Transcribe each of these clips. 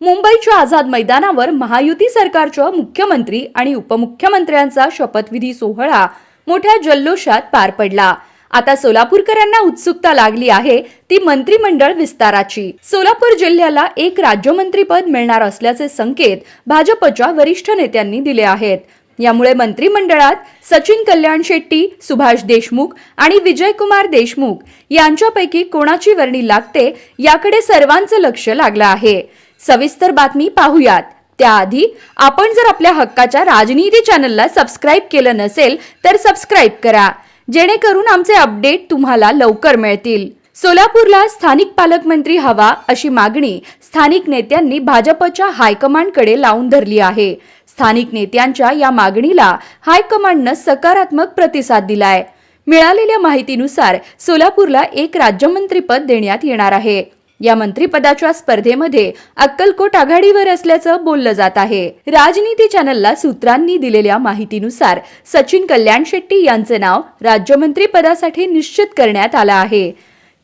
मुंबईच्या आझाद मैदानावर महायुती सरकारच्या मुख्यमंत्री आणि उपमुख्यमंत्र्यांचा शपथविधी सोहळा मोठ्या जल्लोषात पार पडला. आता सोलापूरकरांना उत्सुकता लागली आहे ती मंत्रिमंडळ विस्ताराची. सोलापूर जिल्ह्याला एक राज्यमंत्रीपद मिळणार असल्याचे संकेत भाजपच्या वरिष्ठ नेत्यांनी दिले आहेत. यामुळे मंत्रिमंडळात सचिन कल्याण शेट्टी सुभाष देशमुख आणि विजयकुमार देशमुख यांच्यापैकी कोणाची वर्णी लागते याकडे सर्वांचं लक्ष लागलं आहे. सविस्तर बातमी पाहूयात. त्याआधी आपण जर आपल्या हक्काच्या राजनीती चॅनलला सबस्क्राईब केलं नसेल तर सबस्क्राईब करा. जेणेकरून आमचे अपडेट तुम्हाला लवकर मिळतील. सोलापूरला स्थानिक पालकमंत्री हवा अशी मागणी स्थानिक नेत्यांनी भाजपच्या हायकमांडकडे लावून धरली आहे. स्थानिक नेत्यांच्या या मागणीला हायकमांडनं सकारात्मक प्रतिसाद दिलाय. मिळालेल्या माहितीनुसार सोलापूरला एक राज्यमंत्रीपद देण्यात येणार आहे. या मंत्रीपदाच्या स्पर्धेमध्ये अक्कलकोट आघाडीवर असल्याचं बोललं जात आहे. राजनीती चॅनलला सूत्रांनी दिलेल्या माहितीनुसार सचिन कल्याण शेट्टी यांचे नाव राज्यमंत्री पदासाठी निश्चित करण्यात आलं आहे.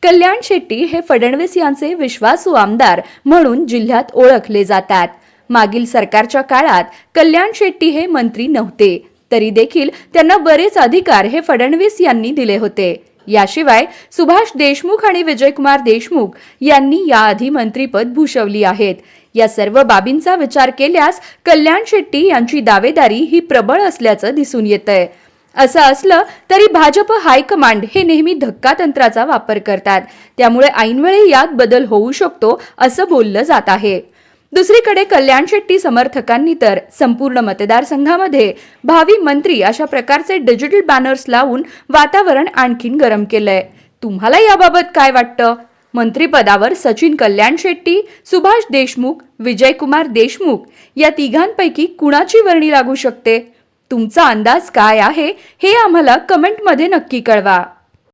कल्याण शेट्टी हे फडणवीस यांचे विश्वासू आमदार म्हणून जिल्ह्यात ओळखले जातात. मागील सरकारच्या काळात कल्याण शेट्टी हे मंत्री नव्हते. तरी देखील त्यांना बरेच अधिकार हे फडणवीस यांनी दिले होते. याशिवाय सुभाष देशमुख आणि विजयकुमार देशमुख यांनी याआधी मंत्रीपद भूषवली आहेत. या सर्व बाबींचा विचार केल्यास कल्याण शेट्टी यांची दावेदारी ही प्रबळ असल्याचं दिसून येतंय. असं असलं तरी भाजप हायकमांड हे नेहमी धक्कातंत्राचा वापर करतात. त्यामुळे ऐनवेळी यात बदल होऊ शकतो असं बोललं जात आहे. दुसरीकडे कल्याण शेट्टी समर्थकांनी तर संपूर्ण मतदारसंघामध्ये भावी मंत्री अशा प्रकारचे डिजिटल बॅनर्स लावून वातावरण आणखीन गरम केलंय. तुम्हाला याबाबत काय वाटतं? मंत्रिपदावर सचिन कल्याण शेट्टी सुभाष देशमुख विजयकुमार देशमुख या तिघांपैकी कुणाची वर्णी लागू शकते? तुमचा अंदाज काय आहे? हे आम्हाला कमेंटमध्ये नक्की कळवा.